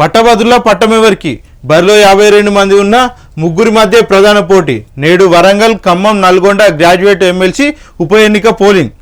పట్టభద్రుల పట్టమెవరికి బరిలో యాభై రెండు మంది ఉన్న ముగ్గురి మధ్య ప్రధాన పోటీ. నేడు వరంగల్ ఖమ్మం నల్గొండ గ్రాడ్యుయేట్ ఎమ్మెల్సీ ఉప ఎన్నిక పోలింగ్.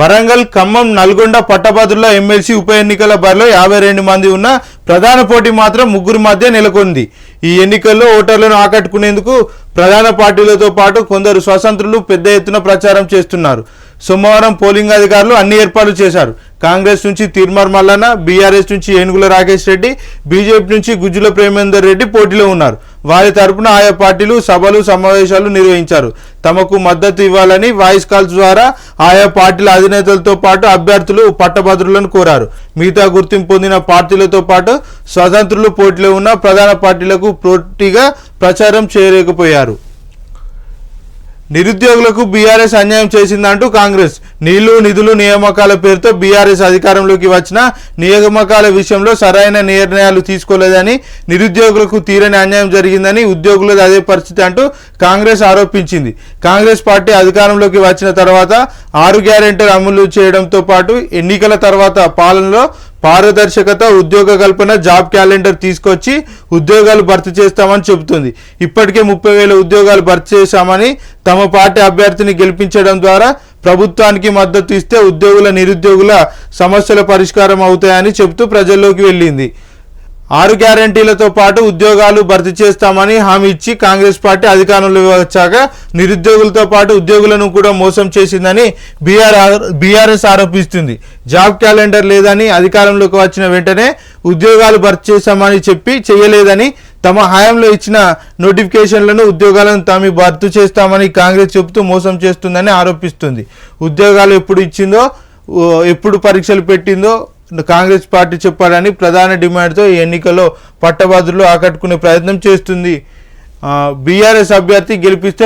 వరంగల్ ఖమ్మం నల్గొండ పట్టభద్రుల ఎమ్మెల్సీ ఉప ఎన్నికల బరిలో యాభై రెండు మంది ఉన్న ప్రధాన పోటీ మాత్రం ముగ్గురి మధ్య నెలకొంది. ఈ ఎన్నికల్లో ఓటర్లను ఆకట్టుకునేందుకు ప్రధాన పార్టీలతో పాటు కొందరు స్వతంత్రులు పెద్ద ఎత్తున ప్రచారం చేస్తున్నారు. సోమవారం పోలింగ్ అధికారులు అన్ని ఏర్పాట్లు చేశారు. కాంగ్రెస్ నుంచి తిరుమర్ మల్లన్న బీఆర్ఎస్ నుంచి ఏనుగుల రాకేష్ రెడ్డి బీజేపీ నుంచి గుజ్జుల ప్రేమేందర్ రెడ్డి పోటీలో ఉన్నారు. వారి తరపున ఆయా పార్టీలు సభలు సమావేశాలు నిర్వహించారు. తమకు మద్దతు ఇవ్వాలని వాయిస్ కాల్స్ ద్వారా ఆయా పార్టీల అధినేతలతో పాటు అభ్యర్థులు పట్టభద్రులను కోరారు. మిగతా గుర్తింపు పొందిన పార్టీలతో పాటు స్వతంత్రులు పోటీలో ఉన్న ప్రధాన పార్టీలకు పోటీగా ప్రచారం చేయలేకపోయారు. నిరుద్యోగులకు బీఆర్ఎస్ అన్యాయం చేసిందంటూ కాంగ్రెస్. నీళ్ళు నిధులు నియామకాల పేరుతో బీఆర్ఎస్ అధికారంలోకి వచ్చిన నియామకాల విషయంలో సరైన నిర్ణయాలు తీసుకోలేదని నిరుద్యోగులకు తీరని అన్యాయం జరిగిందని ఉద్యోగులది అదే పరిస్థితి అంటూ కాంగ్రెస్ ఆరోపించింది. కాంగ్రెస్ పార్టీ అధికారంలోకి వచ్చిన తర్వాత ఆరు గ్యారెంటీలు అమలు చేయడంతో పాటు ఎన్నికల తర్వాత పాలనలో పారదర్శకత ఉద్యోగ కల్పన జాబ్ క్యాలెండర్ తీసుకొచ్చి ఉద్యోగాలు భర్తీ చేస్తామని చెబుతుంది. ఇప్పటికే ముప్పై వేల ఉద్యోగాలు భర్తీ చేశామని తమ పార్టీ అభ్యర్థిని గెలిపించడం ద్వారా ప్రభుత్వానికి మద్దతు ఇస్తే ఉద్యోగుల నిరుద్యోగుల సమస్యల పరిష్కారం అవుతాయని చెబుతూ ప్రజల్లోకి వెళ్ళింది. ఆరు గ్యారంటీలతో పాటు ఉద్యోగాలు భర్తీ చేస్తామని హామీ ఇచ్చి కాంగ్రెస్ పార్టీ అధికారంలో వచ్చాక నిరుద్యోగులతో పాటు ఉద్యోగులను కూడా మోసం చేసిందని బీఆర్ బీఆర్ఎస్ ఆరోపిస్తుంది. జాబ్ క్యాలెండర్ లేదని అధికారంలోకి వచ్చిన వెంటనే ఉద్యోగాలు భర్తీ చేస్తామని చెప్పి చేయలేదని తమ హయాంలో ఇచ్చిన నోటిఫికేషన్లను ఉద్యోగాలను తాము భర్తీ చేస్తామని కాంగ్రెస్ చెబుతూ మోసం చేస్తుందని ఆరోపిస్తుంది. ఉద్యోగాలు ఎప్పుడు ఇచ్చిందో ఎప్పుడు పరీక్షలు పెట్టిందో కాంగ్రెస్ పార్టీ చెప్పాలని ప్రధాన డిమాండ్తో ఈ ఎన్నికల్లో పట్టభద్రులు ఆకట్టుకునే ప్రయత్నం చేస్తుంది. బీఆర్ఎస్ అభ్యర్థి గెలిపిస్తే